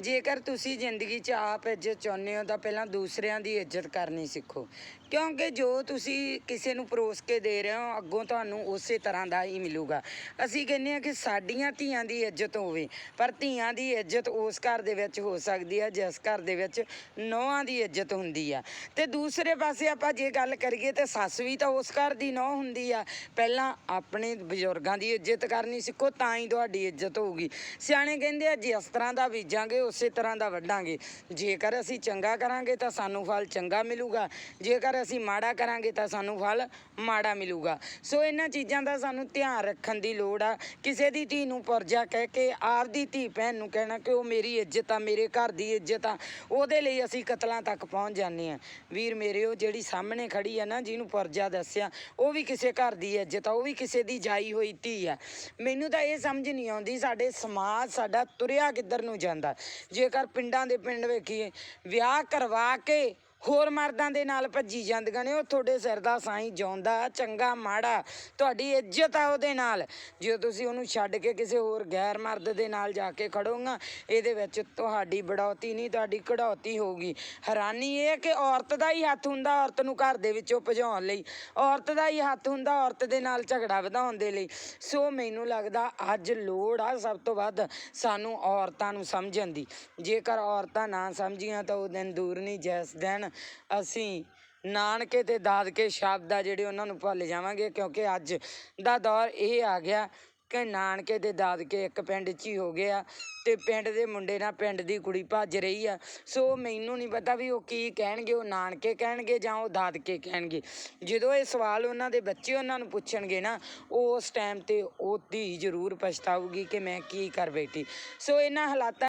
ਜੇਕਰ ਤੁਸੀਂ ਜ਼ਿੰਦਗੀ 'ਚ ਆਪ ਇੱਜ਼ਤ ਚਾਹੁੰਦੇ ਹੋ, ਤਾਂ ਪਹਿਲਾਂ ਦੂਸਰਿਆਂ ਦੀ ਇੱਜ਼ਤ ਕਰਨੀ ਸਿੱਖੋ। ਕਿਉਂਕਿ ਜੋ ਤੁਸੀਂ ਕਿਸੇ ਨੂੰ ਪਰੋਸ ਕੇ ਦੇ ਰਹੇ ਹੋ, ਅੱਗੋਂ ਤੁਹਾਨੂੰ ਉਸੇ ਤਰ੍ਹਾਂ ਦਾ ਹੀ ਮਿਲੂਗਾ। ਅਸੀਂ ਕਹਿੰਦੇ ਹਾਂ ਕਿ ਸਾਡੀਆਂ ਧੀਆਂ ਦੀ ਇੱਜ਼ਤ ਹੋਵੇ, ਪਰ ਧੀਆਂ ਦੀ ਇੱਜ਼ਤ ਉਸ ਘਰ ਦੇ ਵਿੱਚ ਹੋ ਸਕਦੀ ਹੈ ਜਿਸ ਘਰ ਦੇ ਵਿੱਚ ਨੌਹਾਂ ਦੀ ਇੱਜ਼ਤ ਹੁੰਦੀ ਆ। ਤੇ ਦੂਸਰੇ ਪਾਸੇ ਆਪਾਂ ਜੇ ਗੱਲ ਕਰੀਏ ਤੇ ਸੱਸ ਵੀ ਤਾਂ ਉਸ ਘਰ ਦੀ ਨੌ ਹੁੰਦੀ ਆ। ਪਹਿਲਾਂ ਆਪਣੇ ਬਜ਼ੁਰਗਾਂ ਦੀ ਇੱਜ਼ਤ ਕਰਨੀ ਸਿੱਖੋ ਤਾਂ ਹੀ ਤੁਹਾਡੀ ਇੱਜ਼ਤ ਹੋਊਗੀ। ਸਿਆਣੇ ਕਹਿੰਦੇ ਆ ਜਿਸ ਤਰ੍ਹਾਂ ਦਾ ਬੀਜਾਂਗੇ, ਉਸੇ ਤਰ੍ਹਾਂ ਦਾ ਵੱਢਾਂਗੇ। ਜੇਕਰ ਅਸੀਂ ਚੰਗਾ ਕਰਾਂਗੇ ਤਾਂ ਸਾਨੂੰ ਫਲ ਚੰਗਾ ਮਿਲੂਗਾ। ਜੇਕਰ ਅਸੀਂ ਮਾੜਾ ਕਰਾਂਗੇ ਤਾਂ ਸਾਨੂੰ ਫਲ ਮਾੜਾ ਮਿਲੂਗਾ। ਸੋ ਇਹਨਾਂ ਚੀਜ਼ਾਂ ਦਾ ਸਾਨੂੰ ਧਿਆਨ ਰੱਖਣ ਦੀ ਲੋੜ ਆ। ਕਿਸੇ ਦੀ ਧੀ ਨੂੰ ਪਰਜਾ ਕਹਿ ਕੇ ਆਪਦੀ ਧੀ ਭੈਣ ਨੂੰ ਕਹਿਣਾ ਕਿ ਉਹ ਮੇਰੀ ਇੱਜ਼ਤ ਆ, ਮੇਰੇ ਘਰ ਦੀ ਇੱਜ਼ਤ ਆ, ਉਹਦੇ ਲਈ ਅਸੀਂ ਕਤਲਾਂ ਤੱਕ ਪਹੁੰਚ ਜਾਂਦੇ ਆ ਵੀਰ ਮੇਰੇ, ਉਹ ਜਿਹੜੀ ਸਾਹਮਣੇ ਖੜੀ ਆ ਨਾ, ਜਿਹਨੂੰ ਪਰਜਾ ਦੱਸਿਆ, ਉਹ ਵੀ ਕਿਸੇ ਘਰ ਦੀ ਇੱਜ਼ਤ ਆ, ਉਹ ਵੀ ਕਿਸੇ ਦੀ ਜਾਈ ਹੋਈ ਧੀ ਆ। ਮੈਨੂੰ ਤਾਂ ਇਹ ਸਮਝ ਨਹੀਂ ਆਉਂਦੀ, ਸਾਡੇ ਸਮਾਜ ਸਾਡਾ ਤੁਰਿਆ ਕਿੱਧਰ ਨੂੰ ਜਾਂਦਾ। ਜੇਕਰ ਪਿੰਡਾਂ ਦੇ ਪਿੰਡ ਵੇਖੀਏ, ਵਿਆਹ ਕਰਵਾ ਕੇ ਹੋਰ ਮਰਦਾਂ ਦੇ ਨਾਲ ਭੱਜੀ ਜਾਂਦੀਆਂ ਨੇ, ਉਹ ਤੁਹਾਡੇ ਸਿਰ ਦਾ ਸਾਈਂ ਜਿਉਂਦਾ, ਚੰਗਾ, ਮਾੜਾ, ਤੁਹਾਡੀ ਇੱਜ਼ਤ ਆ ਉਹਦੇ ਨਾਲ। ਜੇ ਤੁਸੀਂ ਉਹਨੂੰ ਛੱਡ ਕੇ ਕਿਸੇ ਹੋਰ ਗੈਰ ਮਰਦ ਦੇ ਨਾਲ ਜਾ ਕੇ ਖੜੋਗਾ, ਇਹਦੇ ਵਿੱਚ ਤੁਹਾਡੀ ਬੜੌਤੀ ਨਹੀਂ, ਤੁਹਾਡੀ ਕਢੌਤੀ ਹੋਊਗੀ। ਹੈਰਾਨੀ ਇਹ ਹੈ ਕਿ ਔਰਤ ਦਾ ਹੀ ਹੱਥ ਹੁੰਦਾ ਔਰਤ ਨੂੰ ਘਰ ਦੇ ਵਿੱਚੋਂ ਭਜਾਉਣ ਲਈ। ਔਰਤ ਦਾ ਹੀ ਹੱਥ ਹੁੰਦਾ ਔਰਤ ਦੇ ਨਾਲ ਝਗੜਾ ਵਧਾਉਣ ਦੇ ਲਈ। ਸੋ ਮੈਨੂੰ ਲੱਗਦਾ ਅੱਜ ਲੋੜ ਆ ਸਭ ਤੋਂ ਵੱਧ ਸਾਨੂੰ ਔਰਤਾਂ ਨੂੰ ਸਮਝਣ ਦੀ। ਜੇਕਰ ਔਰਤਾਂ ਨਾ ਸਮਝੀਆਂ ਤਾਂ ਉਹ ਦਿਨ ਦੂਰ ਨਹੀਂ, ਜੈਸ ਦਿਨ ਦਿਨ ਅਸੀਂ ਨਾਨਕੇ ਤੇ ਦਾਦਕੇ ਸ਼ਬਦ ਆ ਜਿਹੜੇ ਉਹਨਾਂ ਨੂੰ ਭੁੱਲ ਜਾਵਾਂਗੇ, ਕਿਉਂਕਿ ਅੱਜ ਦਾ ਦੌਰ ਇਹ ਆ ਗਿਆ ਕਿ ਨਾਨਕੇ ਤੇ ਦਾਦਕੇ ਇੱਕ ਪਿੰਡ 'ਚ ਹੀ ਹੋ ਗਏ ਆ ਤੇ ਪਿੰਡ ਦੇ ਮੁੰਡੇ ਨਾਲ ਪਿੰਡ ਦੀ ਕੁੜੀ ਭੱਜ ਰਹੀ ਆ। ਸੋ ਮੈਨੂੰ ਨਹੀਂ ਪਤਾ ਵੀ ਉਹ ਕੀ ਕਹਿਣਗੇ, ਉਹ ਨਾਨਕੇ ਕਹਿਣਗੇ ਜਾਂ ਉਹ ਦਾਦਕੇ ਕਹਿਣਗੇ। ਜਦੋਂ ਇਹ ਸਵਾਲ ਉਹਨਾਂ ਦੇ ਬੱਚੇ ਉਹਨਾਂ ਨੂੰ ਪੁੱਛਣਗੇ ਨਾ ਉਸ ਟਾਈਮ ਤੇ ਉਹ ਧੀ ਜ਼ਰੂਰ ਪਛਤਾਊਗੀ ਕਿ ਮੈਂ ਕੀ ਕਰ ਬੈਠੀ। ਸੋ ਇਹਨਾਂ ਹਾਲਾਤਾਂ